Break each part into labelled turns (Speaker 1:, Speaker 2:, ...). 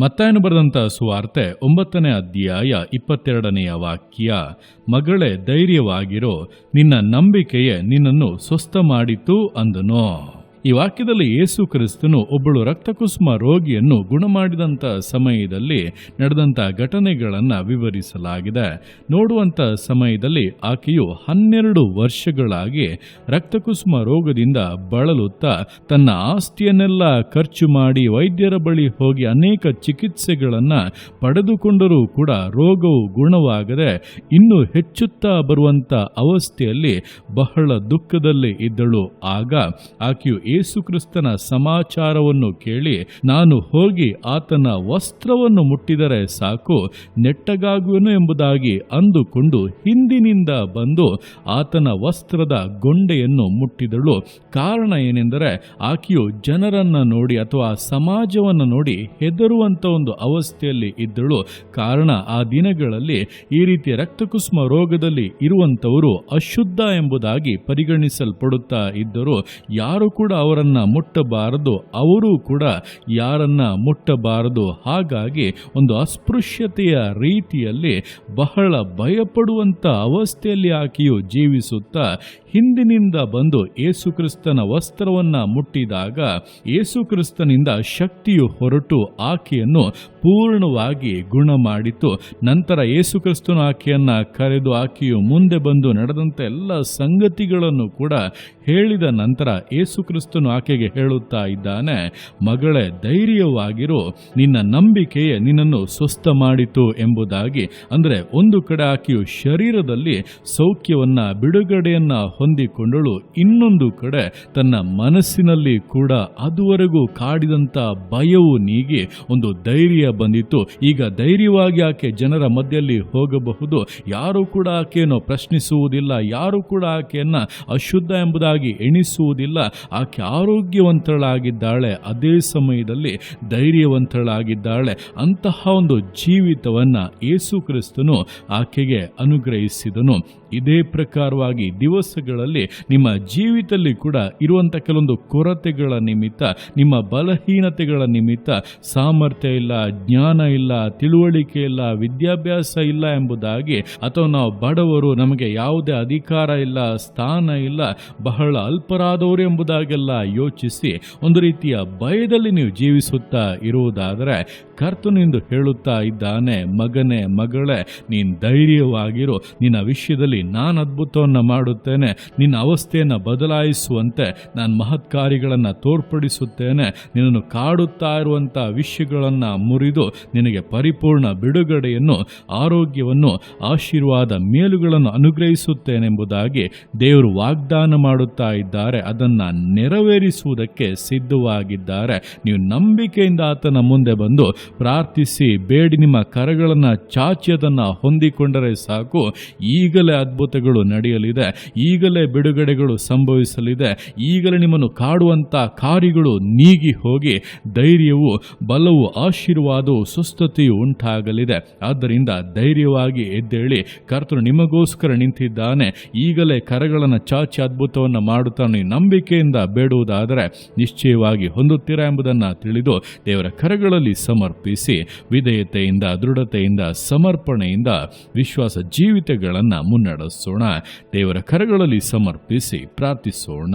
Speaker 1: ಮತ್ತಾಯನು ಬರೆದಂಥ ಸುವಾರ್ತೆ ಒಂಬತ್ತನೇ ಅಧ್ಯಾಯ ಇಪ್ಪತ್ತೆರಡನೆಯ ವಾಕ್ಯ, ಮಗಳೇ ಧೈರ್ಯವಾಗಿರೋ ನಿನ್ನ ನಂಬಿಕೆಯೇ ನಿನ್ನನ್ನು ಸ್ವಸ್ಥ ಮಾಡಿತು ಅಂದನು. ಈ ವಾಕ್ಯದಲ್ಲಿ ಯೇಸು ಕ್ರಿಸ್ತನು ಒಬ್ಬಳು ರಕ್ತಕುಸುಮ ರೋಗಿಯನ್ನು ಗುಣಮಾಡಿದಂಥ ಸಮಯದಲ್ಲಿ ನಡೆದಂಥ ಘಟನೆಗಳನ್ನು ವಿವರಿಸಲಾಗಿದೆ. ನೋಡುವಂಥ ಸಮಯದಲ್ಲಿ ಆಕೆಯು ಹನ್ನೆರಡು ವರ್ಷಗಳಾಗಿ ರಕ್ತಕುಸುಮ ರೋಗದಿಂದ ಬಳಲುತ್ತಾ ತನ್ನ ಆಸ್ತಿಯನ್ನೆಲ್ಲ ಖರ್ಚು ಮಾಡಿ ವೈದ್ಯರ ಬಳಿ ಹೋಗಿ ಅನೇಕ ಚಿಕಿತ್ಸೆಗಳನ್ನು ಪಡೆದುಕೊಂಡರೂ ಕೂಡ ರೋಗವು ಗುಣವಾಗದೆ ಇನ್ನೂ ಹೆಚ್ಚುತ್ತಾ ಬರುವಂಥ ಅವಸ್ಥೆಯಲ್ಲಿ ಬಹಳ ದುಃಖದಲ್ಲಿ ಇದ್ದಳು. ಆಗ ಆಕೆಯು ಯೇಸು ಕ್ರಿಸ್ತನ ಸಮಾಚಾರವನ್ನು ಕೇಳಿ ನಾನು ಹೋಗಿ ಆತನ ವಸ್ತ್ರವನ್ನು ಮುಟ್ಟಿದರೆ ಸಾಕು, ನೆಟ್ಟಗಾಗುವೆನು ಎಂಬುದಾಗಿ ಅಂದುಕೊಂಡು ಹಿಂದಿನಿಂದ ಬಂದು ಆತನ ವಸ್ತ್ರದ ಗೊಂಡೆಯನ್ನು ಮುಟ್ಟಿದಳು. ಕಾರಣ ಏನೆಂದರೆ ಆಕೆಯು ಜನರನ್ನು ನೋಡಿ ಅಥವಾ ಸಮಾಜವನ್ನು ನೋಡಿ ಹೆದರುವಂಥ ಒಂದು ಅವಸ್ಥೆಯಲ್ಲಿ ಇದ್ದಳು. ಕಾರಣ ಆ ದಿನಗಳಲ್ಲಿ ಈ ರೀತಿಯ ರಕ್ತಕುಸ್ಮ ರೋಗದಲ್ಲಿ ಇರುವಂಥವರು ಅಶುದ್ಧ ಎಂಬುದಾಗಿ ಪರಿಗಣಿಸಲ್ಪಡುತ್ತಾ ಇದ್ದರು. ಯಾರು ಕೂಡ ಅವರನ್ನ ಮುಟ್ಟಬಾರದು, ಅವರು ಕೂಡ ಯಾರನ್ನ ಮುಟ್ಟಬಾರದು. ಹಾಗಾಗಿ ಒಂದು ಅಸ್ಪೃಶ್ಯತೆಯ ರೀತಿಯಲ್ಲಿ ಬಹಳ ಭಯಪಡುವಂಥ ಅವಸ್ಥೆಯಲ್ಲಿ ಆಕೆಯು ಜೀವಿಸುತ್ತಾ ಹಿಂದಿನಿಂದ ಬಂದು ಯೇಸುಕ್ರಿಸ್ತನ ವಸ್ತ್ರವನ್ನು ಮುಟ್ಟಿದಾಗ ಯೇಸುಕ್ರಿಸ್ತನಿಂದ ಶಕ್ತಿಯು ಹೊರಟು, ಆಕೆಯನ್ನು ಪೂರ್ಣವಾಗಿ ಗುಣ ಮಾಡಿತು ನಂತರ ಯೇಸುಕ್ರಿಸ್ತನು ಆಕೆಯನ್ನು ಕರೆದು ಆಕೆಯು ಮುಂದೆ ಬಂದು ನಡೆದಂಥ ಎಲ್ಲ ಸಂಗತಿಗಳನ್ನು ಕೂಡ ಹೇಳಿದ ನಂತರ ಯೇಸುಕ್ರಿಸ್ತನು ಆಕೆಗೆ ಹೇಳುತ್ತಾ ಇದ್ದಾನೆ, ಮಗಳೇ, ಧೈರ್ಯವಾಗಿರು. ನಿನ್ನ ನಂಬಿಕೆಯೇ ನಿನ್ನನ್ನು ಸ್ವಸ್ಥ ಮಾಡಿತು ಎಂಬುದಾಗಿ. ಅಂದರೆ ಒಂದು ಕಡೆ ಆಕೆಯು ಶರೀರದಲ್ಲಿ ಸೌಖ್ಯವನ್ನು, ಬಿಡುಗಡೆಯನ್ನು ಹೊಂದಿಕೊಂಡಳು. ಇನ್ನೊಂದು ಕಡೆ ತನ್ನ ಮನಸ್ಸಿನಲ್ಲಿ ಕೂಡ ಅದುವರೆಗೂ ಕಾಡಿದಂಥ ಭಯವು ನೀಗಿ ಒಂದು ಧೈರ್ಯ ಬಂದಿತ್ತು. ಈಗ ಧೈರ್ಯವಾಗಿ ಆಕೆ ಜನರ ಮಧ್ಯದಲ್ಲಿ ಹೋಗಬಹುದು. ಯಾರು ಕೂಡ ಆಕೆಯನ್ನು ಪ್ರಶ್ನಿಸುವುದಿಲ್ಲ. ಯಾರು ಕೂಡ ಆಕೆಯನ್ನು ಅಶುದ್ಧ ಎಂಬುದಾಗಿ ಎಣಿಸುವುದಿಲ್ಲ. ಆಕೆ ಆರೋಗ್ಯವಂತಳಾಗಿದ್ದಾಳೆ. ಅದೇ ಸಮಯದಲ್ಲಿ ಧೈರ್ಯವಂತಳಾಗಿದ್ದಾಳೆ. ಅಂತಹ ಒಂದು ಜೀವಿತವನ್ನು ಯೇಸು ಕ್ರಿಸ್ತನು ಆಕೆಗೆ ಅನುಗ್ರಹಿಸಿದನು. ಇದೇ ಪ್ರಕಾರವಾಗಿ ದಿವಸಗಳಲ್ಲಿ ನಿಮ್ಮ ಜೀವಿತದಲ್ಲಿ ಕೂಡ ಇರುವಂಥ ಕೆಲವೊಂದು ಕೊರತೆಗಳ ನಿಮಿತ್ತ, ನಿಮ್ಮ ಬಲಹೀನತೆಗಳ ನಿಮಿತ್ತ ಸಾಮರ್ಥ್ಯ ಇಲ್ಲ, ಜ್ಞಾನ ಇಲ್ಲ, ತಿಳುವಳಿಕೆ ಇಲ್ಲ, ವಿದ್ಯಾಭ್ಯಾಸ ಇಲ್ಲ ಎಂಬುದಾಗಿ ಅಥವಾ ನಾವು ಬಡವರು ನಮಗೆ ಯಾವುದೇ ಅಧಿಕಾರ ಇಲ್ಲ, ಸ್ಥಾನ ಇಲ್ಲ, ಬಹಳ ಅಲ್ಪರಾದವರು ಎಂಬುದಾಗೆಲ್ಲ ಯೋಚಿಸಿ ಒಂದು ರೀತಿಯ ಭಯದಲ್ಲಿ ನೀವು ಜೀವಿಸುತ್ತಾ ಇರುವುದಾದರೆ ಕರ್ತನಿಂದು ಹೇಳುತ್ತಾ ಇದ್ದಾನೆ, ಮಗನೇ, ಮಗಳೇ, ನೀನು ಧೈರ್ಯವಾಗಿರು, ನಿನ್ನ ವಿಷಯದಲ್ಲಿ ನಾನು ಅದ್ಭುತವನ್ನು ಮಾಡುತ್ತೇನೆ, ನಿನ್ನ ಅವಸ್ಥೆಯನ್ನು ಬದಲಾಯಿಸುವಂತೆ, ನಾನು ಮಹತ್ಕಾರಿಗಳನ್ನು ತೋರ್ಪಡಿಸುತ್ತೇನೆ, ನಿನ್ನನ್ನು ಕಾಡುತ್ತಾ ಇರುವಂಥ ವಿಷಯಗಳನ್ನು ಮುರಿದು, ನಿನಗೆ ಪರಿಪೂರ್ಣ ಬಿಡುಗಡೆಯನ್ನು, ಆರೋಗ್ಯವನ್ನು, ಆಶೀರ್ವಾದ ಮೇಲುಗಳನ್ನು ಅನುಗ್ರಹಿಸುತ್ತೇನೆಂಬುದಾಗಿ ದೇವರು ವಾಗ್ದಾನ ಮಾಡುತ್ತಾ ಇದ್ದಾರೆ, ಅದನ್ನು ನೆರವೇರಿಸುವುದಕ್ಕೆ ಸಿದ್ಧವಾಗಿದ್ದಾರೆ. ನೀವು ನಂಬಿಕೆಯಿಂದ ಆತನ ಮುಂದೆ ಬಂದು ಪ್ರಾರ್ಥಿಸಿ, ಬೇಡಿ ನಿಮ್ಮ ಕರಗಳನ್ನು ಚಾಚಿ ಅದನ್ನು ಹೊಂದಿಕೊಂಡರೆ ಸಾಕು. ಈಗಲೇ ಅದ್ಭುತಗಳು ನಡೆಯಲಿದೆ. ಈಗಲೇ ಬಿಡುಗಡೆಗಳು ಸಂಭವಿಸಲಿದೆ. ಈಗಲೇ ನಿಮ್ಮನ್ನು ಕಾಡುವಂಥ ಕಾರ್ಯಗಳು ನೀಗಿ ಹೋಗಿ, ಧೈರ್ಯವು, ಬಲವು, ಆಶೀರ್ವಾದವು ಸುಸ್ಥತೆಯು ಉಂಟಾಗಲಿದೆ. ಆದ್ದರಿಂದ ಧೈರ್ಯವಾಗಿ ಎದ್ದೇಳಿ, ಕರ್ತನು ನಿಮಗೋಸ್ಕರ ನಿಂತಿದ್ದಾನೆ. ಈಗಲೇ ಕರಗಳನ್ನು ಚಾಚಿ ಅದ್ಭುತವನ್ನು ಮಾಡುತ್ತಾನೆ ನಂಬಿಕೆಯಿಂದ ಬೇಡುವುದಾದರೆ ನಿಶ್ಚಯವಾಗಿ ಹೊಂದುತ್ತೀರಾ ಎಂಬುದನ್ನು ತಿಳಿದು ದೇವರ ಕರಗಳಲ್ಲಿ ಸಮರ್ಪಿಸಿ ವಿಧೇಯತೆಯಿಂದ ದೃಢತೆಯಿಂದ ಸಮರ್ಪಣೆಯಿಂದ ವಿಶ್ವಾಸ ಜೀವಿತಗಳನ್ನು ಮುನ್ನಡೆಸೋಣ. ದೇವರ ಕರಗಳಲ್ಲಿ ಸಮರ್ಪಿಸಿ ಪ್ರಾರ್ಥಿಸೋಣ.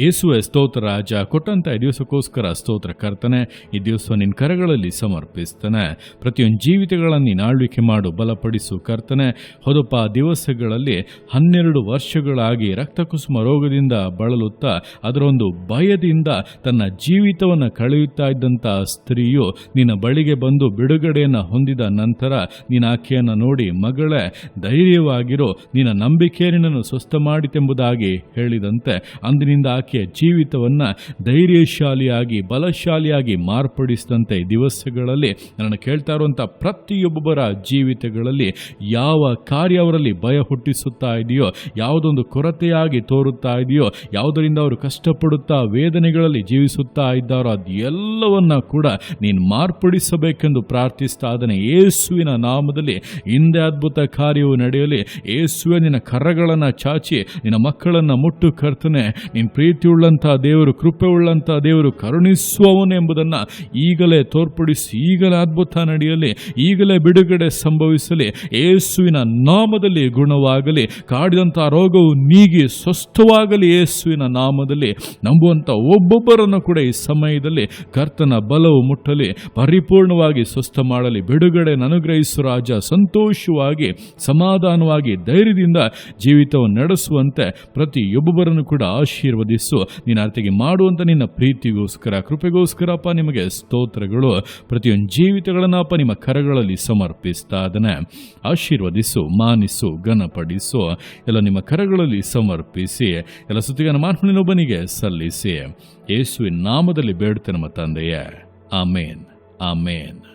Speaker 1: ಯೇಸುವೆ ಸ್ತೋತ್ರ ರಾಜ, ಕೊಟ್ಟಂತ ಈ ದಿವಸಕ್ಕೋಸ್ಕರ ಸ್ತೋತ್ರ ಕರ್ತನೆ, ಈ ದಿವಸ ನಿನ್ನ ಕರಗಳಲ್ಲಿ ಸಮರ್ಪಿಸ್ತಾನೆ. ಪ್ರತಿಯೊಂದು ಜೀವಿತಗಳನ್ನು ನೀನು ಮಾಡು, ಬಲಪಡಿಸು ಕರ್ತನೆ. ಹೊದಪ ದಿವಸಗಳಲ್ಲಿ ಹನ್ನೆರಡು ವರ್ಷಗಳಾಗಿ ರಕ್ತಕುಸುಮ ರೋಗದಿಂದ ಬಳಲುತ್ತಾ, ಅದರೊಂದು ಭಯದಿಂದ ತನ್ನ ಜೀವಿತವನ್ನು ಕಳೆಯುತ್ತಾ ಇದ್ದಂಥ ಸ್ತ್ರೀಯು ನಿನ್ನ ಬಳಿಗೆ ಬಂದು ಬಿಡುಗಡೆಯನ್ನು ಹೊಂದಿದ ನಂತರ ನೀನು ಆಕೆಯನ್ನು ನೋಡಿ, ಮಗಳೇ, ಧೈರ್ಯವಾಗಿರೋ, ನಿನ್ನ ನಂಬಿಕೆ ನಿನ್ನನ್ನು ಸ್ವಸ್ಥ ಮಾಡಿತೆಂಬುದಾಗಿ ಹೇಳಿದಂತೆ, ಅಂದಿನಿಂದ ಆಕೆಯ ಜೀವಿತವನ್ನು ಧೈರ್ಯಶಾಲಿಯಾಗಿ, ಬಲಶಾಲಿಯಾಗಿ ಮಾರ್ಪಡಿಸಿದಂತೆ ದಿವಸಗಳಲ್ಲಿ ನಾನು ಕೇಳ್ತಾ ಇರುವಂಥ ಪ್ರತಿಯೊಬ್ಬರ ಜೀವಿತಗಳಲ್ಲಿ ಯಾವ ಕಾರ್ಯ ಅವರಲ್ಲಿ ಭಯ ಹುಟ್ಟಿಸುತ್ತಾ ಇದೆಯೋ, ಯಾವುದೊಂದು ಕೊರತೆಯಾಗಿ ತೋರುತ್ತಾ ಇದೆಯೋ, ಯಾವುದರಿಂದ ಅವರು ಕಷ್ಟಪಡುತ್ತಾ ವೇದನೆಗಳಲ್ಲಿ ಜೀವಿಸುತ್ತಾ ಇದ್ದಾರೋ ಅದು ಎಲ್ಲವನ್ನ ಕೂಡ ನೀನು ಮಾರ್ಪಡಿಸಬೇಕೆಂದು ಪ್ರಾರ್ಥಿಸ್ತಾ ಅದನ್ನು ಯೇಸುವಿನ ನಾಮದಲ್ಲಿ ಹಿಂದೆ ಅದ್ಭುತ ಕಾರ್ಯವು ನಡೆಯಲಿ. ಯೇಸುವೆ ನಿನ್ನ ಕರಗಳನ್ನು ಚಾಚಿ, ನಿನ್ನ ಮಕ್ಕಳನ್ನು ಮುಟ್ಟು ಕರ್ತನೆ, ನಿನ್ನ ಪ್ರೀತಿ ಉಳ್ಳಂಥ ದೇವರು ಕೃಪೆ ಉಳ್ಳಂಥ ದೇವರು ಕರುಣಿಸುವವನು ಎಂಬುದನ್ನು ಈಗಲೇ ತೋರ್ಪಡಿಸಿ, ಈಗಲೇ ಅದ್ಭುತ ನಡೆಯಲಿ, ಈಗಲೇ ಬಿಡುಗಡೆ ಸಂಭವಿಸಲಿ, ಯೇಸುವಿನ ನಾಮದಲ್ಲಿ ಗುಣವಾಗಲಿ ಕಾಡಿದಂಥ ರೋಗವು ನೀಗಿ ಸ್ವಸ್ಥವಾಗಲಿ ಯೇಸುವಿನ ನಾಮದಲ್ಲಿ. ನಂಬುವಂಥ ಒಬ್ಬೊಬ್ಬರನ್ನು ಕೂಡ ಈ ಸಮಯದಲ್ಲಿ ಕರ್ತನ ಬಲವು ಮುಟ್ಟಲಿ, ಪರಿಪೂರ್ಣವಾಗಿ ಸ್ವಸ್ಥ ಮಾಡಲಿ, ಬಿಡುಗಡೆ ಅನುಗ್ರಹಿಸು ರಾಜ, ಸಂತೋಷವಾಗಿ, ಸಮಾಧಾನವಾಗಿ, ಧೈರ್ಯದಿಂದ ಜೀವಿತವನ್ನು ನಡೆಸುವಂತೆ ಪ್ರತಿಯೊಬ್ಬೊಬ್ಬರನ್ನು ಕೂಡ ಆಶೀರ್ವದಿಸು. ನಿನ್ನ ಅರ್ಥಿಗೆ ಮಾಡುವಂಥ ನಿನ್ನ ಪ್ರೀತಿಗೋಸ್ಕರ ಕೃಪೆಗೋಸ್ಕರಪ್ಪ ನಿಮಗೆ ಸ್ತೋತ್ರಗಳು, ಪ್ರತಿಯೊಂದು ಜೀವಿತಗಳನ್ನಪ್ಪ ನಿಮ್ಮ ಕರಗಳಲ್ಲಿ ಸಮರ್ಪಿಸ್ತಾ ಅದನ್ನ ಆಶೀರ್ವದಿಸು, ಮಾನಿಸು, ಘನಪಡಿಸು. ಎಲ್ಲ ನಿಮ್ಮ ಕರಗಳಲ್ಲಿ ಸಮರ್ಪಿಸಿ, ಎಲ್ಲ ಸುತ್ತಿಗನ ಮಾನವನಿನೊಬ್ಬನಿಗೆ ಸಲ್ಲಿಸಿ. ಯೇಸುವಿನ ನಾಮದಲ್ಲಿ ಬೇಡುತ್ತೆ ನಮ್ಮ ತಂದೆಯೇ. ಆಮೇನ್. ಆಮೇನ್.